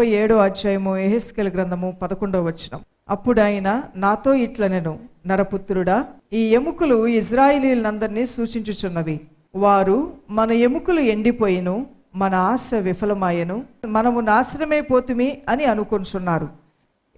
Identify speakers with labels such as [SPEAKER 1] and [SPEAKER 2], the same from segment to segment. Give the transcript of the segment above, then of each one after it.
[SPEAKER 1] ముప్పై ఏడో అధ్యాయము ఎహెస్కెల్ గ్రంథము పదకొండవ వచనం. అప్పుడు ఆయన నాతో ఇట్ల నేను నరపుత్రుడా ఈ ఎముకలు ఇజ్రాయిలీలందరినీ సూచించుచున్నవి. వారు మన ఎముకలు ఎండిపోయిను మన ఆశ విఫలమాయను మనము నాశనమైపోతుమి అని అనుకుంటున్నారు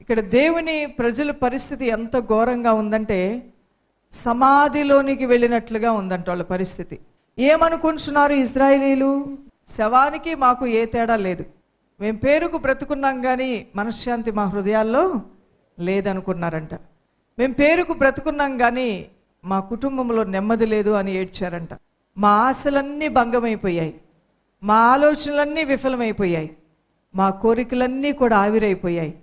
[SPEAKER 1] ఇక్కడ దేవుని ప్రజల పరిస్థితి ఎంత ఘోరంగా ఉందంటే సమాధిలోనికి వెళ్ళినట్లుగా ఉందంట వాళ్ళ పరిస్థితి. ఏమనుకుంటున్నారు ఇజ్రాయిలీలు? శవానికి మాకు ఏ తేడా లేదు. మేము పేరుకు బ్రతుకున్నాం కానీ మనశ్శాంతి మా హృదయాల్లో లేదనుకున్నారంట. మేము పేరుకు బ్రతుకున్నాం కానీ మా కుటుంబంలో నెమ్మది లేదు అని ఏడ్చారంట. మా ఆశలన్నీ భంగమైపోయాయి. మా ఆలోచనలన్నీ విఫలమైపోయాయి. మా కోరికలన్నీ కూడా ఆవిరైపోయాయి.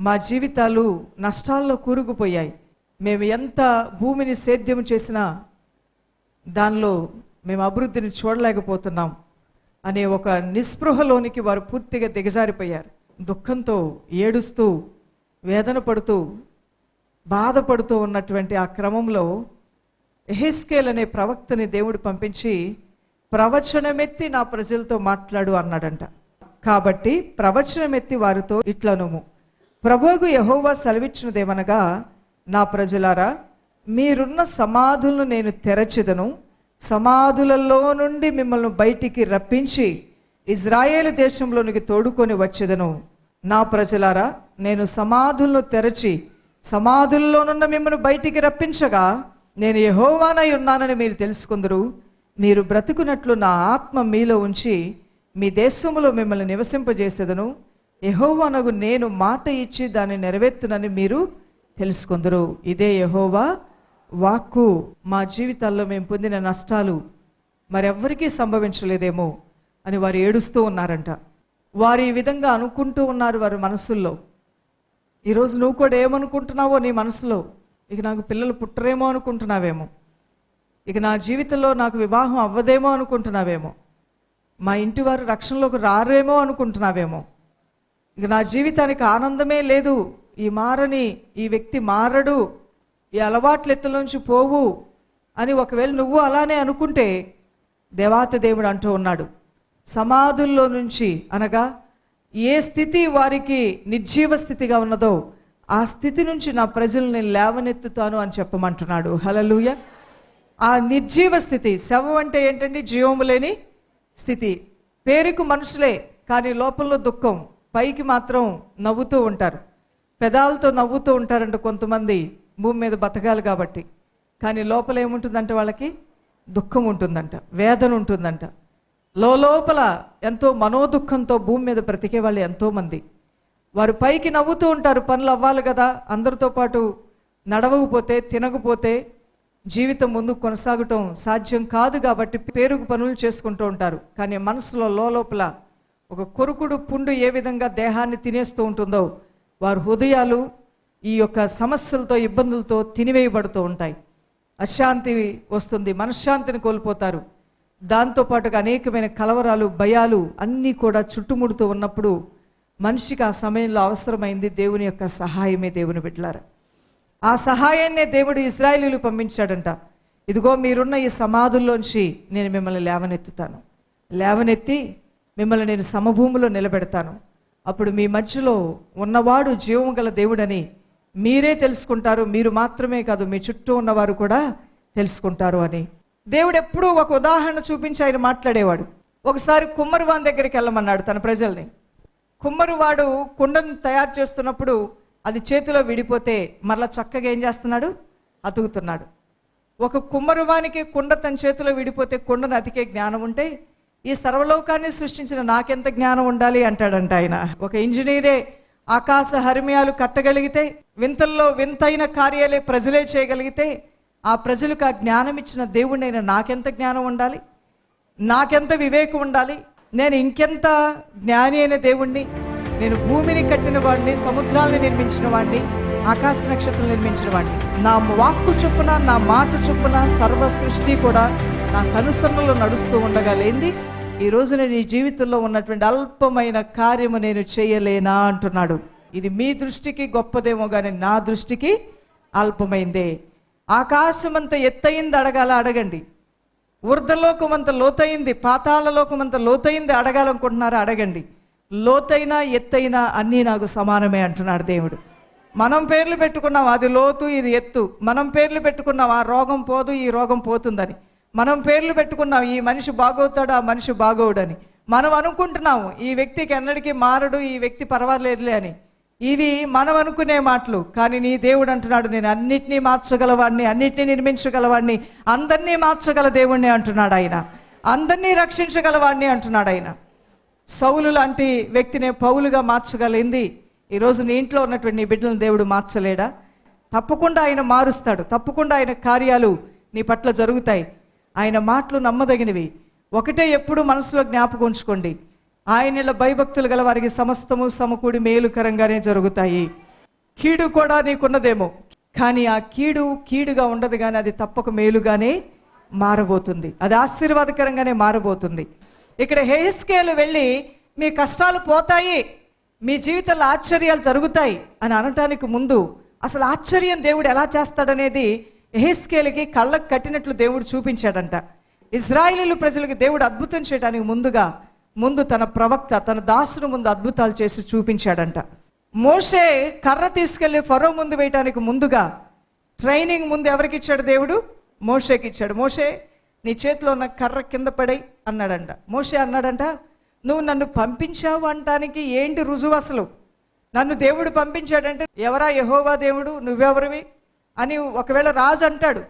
[SPEAKER 1] మా జీవితాలు నష్టాల్లో కూరుకుపోయాయి. మేము ఎంత భూమిని సేద్యం చేసినా దానిలో మేము అభివృద్ధిని చూడలేకపోతున్నాం. అనే ఒక నిస్పృహలోనికి వారు పూర్తిగా దిగజారిపోయారు. దుఃఖంతో ఏడుస్తూ వేదన పడుతూ బాధపడుతూ ఉన్నటువంటి ఆ క్రమంలో ఎహెస్కేల్ అనే ప్రవక్తని దేవుడు పంపించి ప్రవచనమెత్తి నా ప్రజలతో మాట్లాడు అన్నాడంట. కాబట్టి ప్రవచనమెత్తి వారితో ఇట్లనుము. ప్రభువుకు యహోవా సెలవిచ్చినదేమనగా నా ప్రజలారా మీరున్న సమాధులను నేను తెరచిదను. సమాధులలో నుండి మిమ్మల్ని బయటికి రప్పించి ఇజ్రాయేల్ దేశంలోనికి తోడుకొని వచ్చేదను. నా ప్రజలారా నేను సమాధులను తెరచి సమాధుల్లోనున్న మిమ్మల్ని బయటికి రప్పించగా నేను యహోవానై ఉన్నానని మీరు తెలుసుకుందరు. మీరు బ్రతుకున్నట్లు నా ఆత్మ మీలో ఉంచి మీ దేశంలో మిమ్మల్ని నివసింపజేసేదను. యహోవానగు నేను మాట ఇచ్చి దాన్ని నెరవేర్తునని మీరు తెలుసుకుందరు. ఇదే యహోవా వాక్కు మా జీవితాల్లో మేము పొందిన నష్టాలు మరెవ్వరికీ సంభవించలేదేమో అని వారు ఏడుస్తూ ఉన్నారంట. వారు ఈ విధంగా అనుకుంటూ ఉన్నారు వారి మనసుల్లో. ఈరోజు నువ్వు కూడా ఏమనుకుంటున్నావో నీ మనసులో? ఇక నాకు పిల్లలు పుట్టరేమో అనుకుంటున్నావేమో? ఇక నా జీవితంలో నాకు వివాహం అవ్వదేమో అనుకుంటున్నావేమో? మా ఇంటి వారు రక్షణలోకి రారేమో అనుకుంటున్నావేమో? ఇక నా జీవితానికి ఆనందమే లేదు. ఈ మారని ఈ వ్యక్తి మారడు. ఈ అలవాట్లు ఎత్తులోంచి పోవు అని ఒకవేళ నువ్వు అలానే అనుకుంటే దేవాత దేవుడు అంటూ ఉన్నాడు. సమాధుల్లో నుంచి అనగా ఏ స్థితి వారికి నిర్జీవ స్థితిగా ఉన్నదో ఆ స్థితి నుంచి నా ప్రజల్ని లేవనెత్తుతాను అని చెప్పమంటున్నాడు. హలలుయ ఆ నిర్జీవ స్థితి శవం అంటే ఏంటండి? జీవము లేని స్థితి. పేరుకు మనుషులే కానీ లోపల దుఃఖం. పైకి మాత్రం నవ్వుతూ ఉంటారు. పెదాలతో నవ్వుతూ ఉంటారంట కొంతమంది. భూమి మీద బతకాలి కాబట్టి. కానీ లోపల ఏముంటుందంట వాళ్ళకి? దుఃఖం ఉంటుందంట వేదన ఉంటుందంట. లోపల ఎంతో మనోదుఖంతో భూమి మీద బ్రతికే వాళ్ళు ఎంతోమంది. వారు పైకి నవ్వుతూ ఉంటారు పనులు అవ్వాలి కదా. అందరితో పాటు నడవకపోతే తినకపోతే జీవితం ముందు కొనసాగటం సాధ్యం కాదు కాబట్టి పేరుకు పనులు చేసుకుంటూ ఉంటారు. కానీ మనసులో లోపల ఒక కొరుకుడు పుండు ఏ విధంగా దేహాన్ని తినేస్తూ ఉంటుందో వారు హృదయాలు ఈ యొక్క సమస్యలతో ఇబ్బందులతో తినివేయబడుతూ ఉంటాయి. అశాంతి వస్తుంది మనశ్శాంతిని కోల్పోతారు. దాంతోపాటుగా అనేకమైన కలవరాలు భయాలు అన్నీ కూడా చుట్టుముడుతూ ఉన్నప్పుడు మనిషికి ఆ సమయంలో అవసరమైంది దేవుని యొక్క సహాయమే దేవుని బిడ్డలారా. ఆ సహాయాన్నే దేవుడు ఇజ్రాయిలీలు పంపించాడంట. ఇదిగో మీరున్న ఈ సమాధుల్లోంచి నేను మిమ్మల్ని లేవనెత్తుతాను. లేవనెత్తి మిమ్మల్ని నేను సమభూమిలో నిలబెడతాను. అప్పుడు మీ మధ్యలో ఉన్నవాడు జీవం గల దేవుడని మీరే తెలుసుకుంటారు మీరు మాత్రమే కాదు మీ చుట్టూ ఉన్నవారు కూడా తెలుసుకుంటారు అని. దేవుడు ఎప్పుడూ ఒక ఉదాహరణ చూపించి ఆయన మాట్లాడేవాడు. ఒకసారి కుమ్మరివాన్ దగ్గరికి వెళ్ళమన్నాడు తన ప్రజల్ని. కుమ్మరివాడు కుండను తయారు చేస్తున్నప్పుడు అది చేతిలో విడిపోతే మరలా చక్కగా ఏం చేస్తున్నాడు? అతుకుతున్నాడు. ఒక కుమ్మరివానికి కుండ తన చేతిలో విడిపోతే కుండను అతికే జ్ఞానం ఉంటే ఈ సర్వలోకాన్ని సృష్టించిన నాకెంత జ్ఞానం ఉండాలి అంటాడంట ఆయన. ఒక ఇంజనీరే ఆకాశ హరిమయాలు కట్టగలిగితే వింతల్లో వింతైన కార్యాలే ప్రజలే చేయగలిగితే ఆ ప్రజలకు ఆ జ్ఞానం ఇచ్చిన దేవుడినైనా నాకెంత జ్ఞానం ఉండాలి? నాకెంత వివేకం ఉండాలి? నేను ఇంకెంత జ్ఞాని అయిన దేవుణ్ణి? నేను భూమిని కట్టిన వాడిని సముద్రాలను నిర్మించిన వాడిని ఆకాశ నక్షత్రం నిర్మించిన వాడిని. నా వాక్కు చొప్పున నా మాట చొప్పున సర్వ సృష్టి కూడా నా కనుసరణలో నడుస్తూ ఉండగా లేంది ఈ రోజున నీ జీవితంలో ఉన్నటువంటి అల్పమైన కార్యము నేను చేయలేనా అంటున్నాడు. ఇది మీ దృష్టికి గొప్పదేమో కానీ నా దృష్టికి అల్పమైందే. ఆకాశమంత ఎత్తయింది అడగాల అడగండి. ఊర్ధలోకం అంత లోతయింది పాతాళలోకం అంత లోతయింది అడగాలనుకుంటున్నారా అడగండి. లోతైన ఎత్తైనా అన్నీ నాకు సమానమే అంటున్నాడు దేవుడు. మనం పేర్లు పెట్టుకున్నాం అది లోతు ఇది ఎత్తు. మనం పేర్లు పెట్టుకున్నాం ఆ రోగం పోదు ఈ రోగం పోతుందని. మనం పేర్లు పెట్టుకున్నాం ఈ మనిషి బాగవుతాడు ఆ మనిషి బాగోడని. మనం అనుకుంటున్నాము ఈ వ్యక్తికి ఎన్నడికి మారడు ఈ వ్యక్తి పర్వాలేదులే అని. ఇది మనం అనుకునే మాటలు కానీ నీ దేవుడు అంటున్నాడు నేను అన్నిటినీ మార్చగలవాడిని అన్నిటినీ నిర్మించగలవాడిని అందరినీ మార్చగల దేవుణ్ణి అంటున్నాడు ఆయన. అందరినీ రక్షించగలవాడిని అంటున్నాడు ఆయన. సౌలు లాంటి వ్యక్తిని పౌలుగా మార్చగలిగింది ఈరోజు నీ ఇంట్లో ఉన్నటువంటి నీ బిడ్డలను దేవుడు మార్చలేడా? తప్పకుండా ఆయన మారుస్తాడు తప్పకుండా ఆయన కార్యాలు నీ పట్ల జరుగుతాయి. ఆయన మాటలు నమ్మదగినవి. ఒకటే ఎప్పుడు మనసులో జ్ఞాపకం ఉంచుకోండి. ఆయనలో భయభక్తులు గల వారికి సమస్తము సమకూడి మేలుకరంగానే జరుగుతాయి. కీడు కూడా నీకున్నదేమో. కానీ ఆ కీడు కీడుగా ఉండదు కానీ అది తప్పక మేలుగానే మారబోతుంది. అది ఆశీర్వాదకరంగానే మారబోతుంది. ఇక్కడ హేస్కేలు వెళ్ళి మీ కష్టాలు పోతాయి. మీ జీవితంలో ఆశ్చర్యాలు జరుగుతాయి. అని అనటానికి ముందు అసలు ఆశ్చర్యం దేవుడు ఎలా చేస్తాడనేది ఎహెస్కేలకి కళ్ళకు కట్టినట్లు దేవుడు చూపించాడంట. ఇజ్రాయిలీలు ప్రజలకు దేవుడు అద్భుతం చేయడానికి ముందుగా ముందు తన ప్రవక్త తన దాసును ముందు అద్భుతాలు చేసి చూపించాడంట. మోషే కర్ర తీసుకెళ్ళి ఫరో ముందు వేయటానికి ముందుగా ట్రైనింగ్ ముందు ఎవరికి ఇచ్చాడు దేవుడు? మోషేకి ఇచ్చాడు. మోషే నీ చేతిలో ఉన్న కర్ర కింద పడై అన్నాడంట. మోషే అన్నాడంట నువ్వు నన్ను పంపించావు అంటానికి ఏంటి రుజువు అసలు? నన్ను దేవుడు పంపించాడంటే ఎవరా యహోవా దేవుడు? నువ్వెవరివి? అని ఒకవేళ రాజు అంటాడు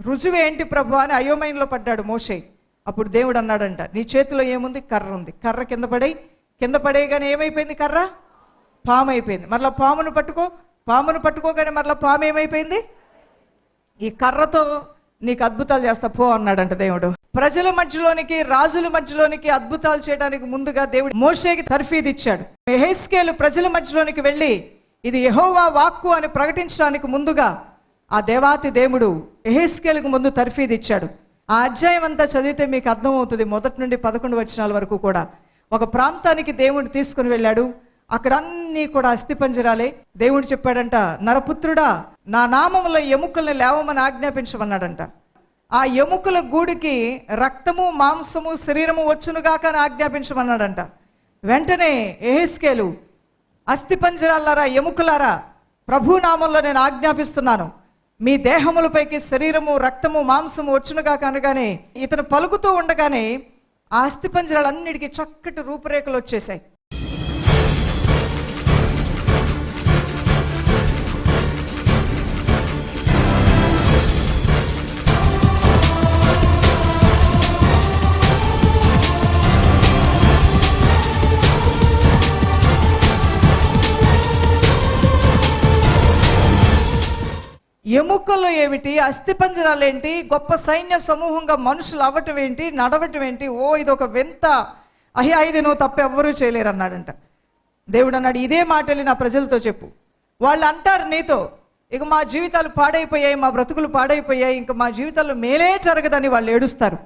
[SPEAKER 1] రుజువు ఏంటి ప్రభు? అని అయోమయంలో పడ్డాడు మోషే. అప్పుడు దేవుడు అన్నాడంట నీ చేతిలో ఏముంది? కర్ర ఉంది. కర్ర కింద పడే కింద పడేయగానే ఏమైపోయింది కర్ర? పాము అయిపోయింది. మరలా పామును పట్టుకో. పామును పట్టుకోగానే మరలా పాము ఏమైపోయింది? ఈ కర్రతో నీకు అద్భుతాలు చేస్తా పో అన్నాడంట దేవుడు. ప్రజల మధ్యలోనికి రాజుల మధ్యలోనికి అద్భుతాలు చేయడానికి ముందుగా దేవుడు మోషేకి తర్ఫీదు ఇచ్చాడు. ఎహెస్కేలు ప్రజల మధ్యలోనికి వెళ్ళి ఇది యహోవా వాక్కు అని ప్రకటించడానికి ముందుగా ఆ దేవాతి దేవుడు ఎహెస్కేలకు ముందు తర్ఫీదు ఇచ్చాడు. ఆ అధ్యాయం అంతా చదివితే మీకు అర్థమవుతుంది మొదటి నుండి పదకొండు వచనాల వరకు కూడా. ఒక ప్రాంతానికి దేవుడు తీసుకుని వెళ్ళాడు. అక్కడ అన్నీ కూడా అస్థిపంజరాలే. దేవుడు చెప్పాడంట నరపుత్రుడా నా నామంలో ఎముకల్ని లేవమని ఆజ్ఞాపించమన్నాడంట. ఆ ఎముకల గూడికి రక్తము మాంసము శరీరము వచ్చునుగాక అని ఆజ్ఞాపించమన్నాడంట. వెంటనే ఎహెస్కేలు అస్థిపంజరాలారా ఎముకలారా ప్రభు నామంలో నేను ఆజ్ఞాపిస్తున్నాను. మీ దేహములపైకి శరీరము రక్తము మాంసము వచ్చునుగా అనగానే ఇతను పలుకుతూ ఉండగానే ఆ అస్థిపంజరాలన్నిటికీ చక్కటి రూపురేఖలు వచ్చేసాయి ఎముకలు ఏమిటి? అస్థిపంజరాలు ఏంటి గొప్ప సైన్య సమూహంగా మనుషులు అవ్వటం ఏంటి? నడవటం ఏంటి? ఓ ఇది ఒక వింత. అహి ఇది నువ్వు తప్ప ఎవ్వరూ చేయలేరు అన్నాడంట. దేవుడు అన్నాడు ఇదే మాట వెళ్ళి నా ప్రజలతో చెప్పు. వాళ్ళు అంటారు నీతో ఇక మా జీవితాలు పాడైపోయాయి మా బ్రతుకులు పాడైపోయాయి ఇంకా మా జీవితాల్లో మేలే జరగదని వాళ్ళు ఏడుస్తారు.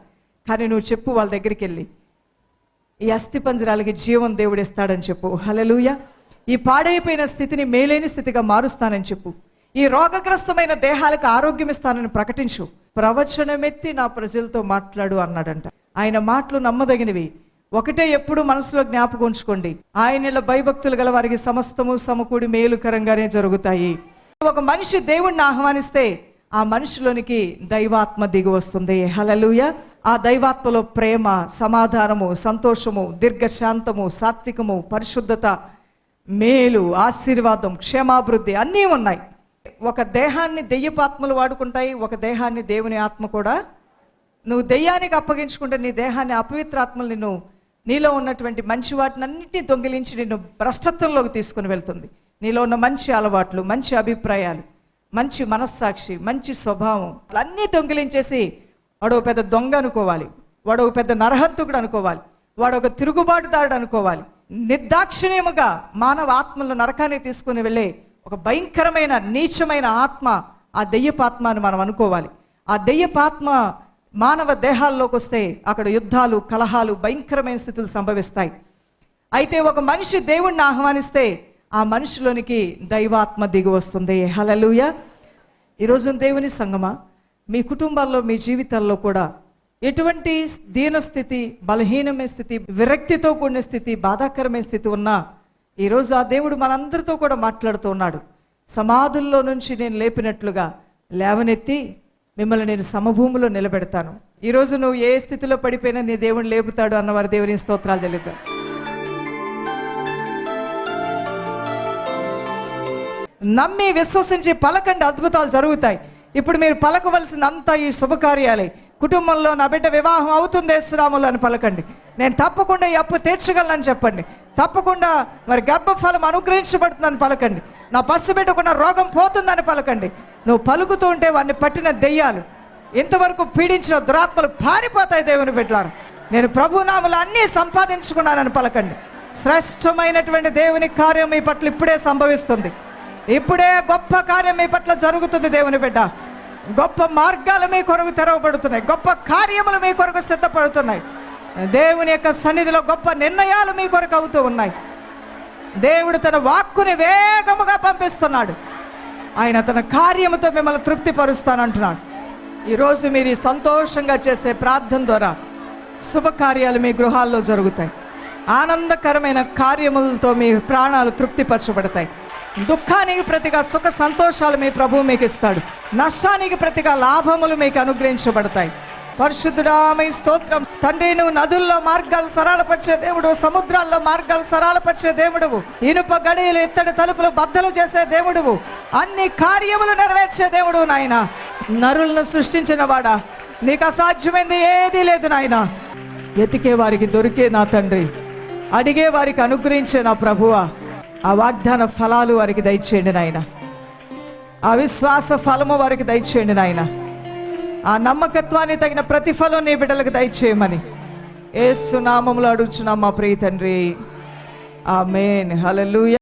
[SPEAKER 1] కానీ నువ్వు చెప్పు వాళ్ళ దగ్గరికి వెళ్ళి ఈ అస్థిపంజరాలకి జీవం దేవుడు ఇస్తాడని చెప్పు. హలలుయ ఈ పాడైపోయిన స్థితిని మేలైన స్థితిగా మారుస్తానని చెప్పు. ఈ రోగగ్రస్తమైన దేహాలకు ఆరోగ్యం ఇస్తానని ప్రకటించు. ప్రవచనమెత్తి నా ప్రజలతో మాట్లాడు అన్నాడంట. ఆయన మాటలు నమ్మదగినవి. ఒకటే ఎప్పుడు మనసులో జ్ఞాపకం ఉంచుకోండి. ఆయన భయభక్తులు గల వారికి సమస్తము సమకూడి మేలుకరంగానే జరుగుతాయి. ఒక మనిషి దేవుణ్ణి ఆహ్వానిస్తే ఆ మనిషిలోనికి దైవాత్మ దిగి వస్తుంది. హలలుయ ఆ దైవాత్మలో ప్రేమ సమాధానము సంతోషము దీర్ఘశాంతము సాత్వికము పరిశుద్ధత మేలు ఆశీర్వాదం క్షేమాభివృద్ధి అన్నీ ఉన్నాయి. ఒక దేహాన్ని దెయ్యపాత్మలు వాడుకుంటాయి ఒక దేహాన్ని దేవుని ఆత్మ కూడా. నువ్వు దెయ్యానికి అప్పగించుకుంటే నీ దేహాన్ని అపవిత్రాత్మలు నిన్ను నీలో ఉన్నటువంటి మంచి వాటిని అన్నింటినీ దొంగిలించి నిన్ను భ్రష్టత్వంలోకి తీసుకుని వెళ్తుంది. నీలో ఉన్న మంచి అలవాట్లు మంచి అభిప్రాయాలు మంచి మనస్సాక్షి మంచి స్వభావం అన్నీ దొంగిలించేసి వాడు ఒక పెద్ద దొంగ అనుకోవాలి. వాడు ఒక పెద్ద నరహంతుకుడు అనుకోవాలి. వాడు ఒక తిరుగుబాటుదారుడు అనుకోవాలి. నిర్దాక్షిణ్యముగా మానవ ఆత్మలను నరకానికి తీసుకుని వెళ్ళే ఒక భయంకరమైన నీచమైన ఆత్మ ఆ దెయ్యపాత్మ అని మనం అనుకోవాలి. ఆ దెయ్యపాత్మ మానవ దేహాల్లోకి వస్తే అక్కడ యుద్ధాలు కలహాలు భయంకరమైన స్థితులు సంభవిస్తాయి. అయితే ఒక మనిషి దేవుణ్ణి ఆహ్వానిస్తే ఆ మనిషిలోనికి దైవాత్మ దిగి వస్తుంది. హలలుయ ఈరోజు దేవుని సంగమా? మీ కుటుంబాల్లో మీ జీవితాల్లో కూడా ఎటువంటి దీనస్థితి బలహీనమైన స్థితి విరక్తితో కూడిన స్థితి బాధాకరమైన స్థితి ఉన్నా ఈరోజు ఆ దేవుడు మనందరితో కూడా మాట్లాడుతూ ఉన్నాడు సమాధుల్లో నుంచి నేను లేపినట్లుగా లేవనెత్తి మిమ్మల్ని నేను సమభూమిలో నిలబెడతాను. ఈరోజు నువ్వు ఏ స్థితిలో పడిపోయినా నీ దేవుని లేపుతాడు అన్నవారి దేవుని స్తోత్రాలు చెల్లిద్దాం. నమ్మి విశ్వసించి పలకండి అద్భుతాలు జరుగుతాయి. ఇప్పుడు మీరు పలకవలసినంతా ఈ శుభకార్యాలే. కుటుంబంలో నా బిడ్డ వివాహం అవుతుంది శ్రీరాములు అని పలకండి. నేను తప్పకుండా ఈ అప్పు తీర్చగలనని చెప్పండి. తప్పకుండా మరి గర్భఫలం అనుగ్రహించబడుతుందని పలకండి. నా పసి బిడ్డకున్న రోగం పోతుందని పలకండి. నువ్వు పలుకుతూ ఉంటే వాడిని పట్టిన దెయ్యాలు. ఇంతవరకు పీడించిన దురాత్మలు పారిపోతాయి దేవుని బిడ్డలారు. నేను ప్రభునాములు అన్నీ సంపాదించుకున్నానని పలకండి. శ్రేష్టమైనటువంటి దేవుని కార్యం మీ పట్ల ఇప్పుడే సంభవిస్తుంది. ఇప్పుడే గొప్ప కార్యం మీ పట్ల జరుగుతుంది దేవుని బిడ్డ. గొప్ప మార్గాలు మీ కొరకు తెరవబడుతున్నాయి. గొప్ప కార్యములు మీ కొరకు సిద్ధపడుతున్నాయి. దేవుని యొక్క సన్నిధిలో గొప్ప నిర్ణయాలు మీ కొరకు అవుతూ ఉన్నాయి. దేవుడు తన వాక్కుని వేగముగా పంపిస్తున్నాడు. ఆయన తన కార్యముతో మిమ్మల్ని తృప్తిపరుస్తానంటున్నాడు. ఈరోజు మీరు ఈ సంతోషంగా చేసే ప్రార్థన ద్వారా శుభకార్యాలు మీ గృహాల్లో జరుగుతాయి. ఆనందకరమైన కార్యములతో మీ ప్రాణాలు తృప్తిపరచబడతాయి. దుఃఖానికి ప్రతిగా సుఖ సంతోషాలు మీ ప్రభువు మీకు ఇస్తాడు నష్టానికి ప్రతిగా లాభములు మీకు అనుగ్రహించబడతాయి. పరిశుద్ధుడామై స్తోత్రం. తండ్రి నువ్వు నదుల్లో మార్గాలు సరళపరిచే దేవుడు సముద్రాల్లో మార్గాలు సరళపరిచే దేవుడువు. ఇనుప గడియలు ఇత్తడి తలుపులు బద్దలు చేసే దేవుడువు. అన్ని కార్యములు నెరవేర్చే దేవుడు నాయన. నరులను సృష్టించిన వాడా. నీకు అసాధ్యమైంది ఏదీ లేదు నాయన. వెతికే వారికి దొరికే నా తండ్రి. అడిగే వారికి అనుగ్రహించే నా ప్రభువ. ఆ వాగ్దాన ఫలాలు వారికి దయచేయండి నాయన. ఆ విశ్వాస ఫలము వారికి దయచేయండి నాయన. ఆ నమ్మకత్వాన్ని తగిన ప్రతిఫలం నీ బిడ్డలకు దయచేయమని. ఏసునామంలో అడుగుచున్నాం మా ప్రియ తండ్రి. ఆ మేన్ హలలుయ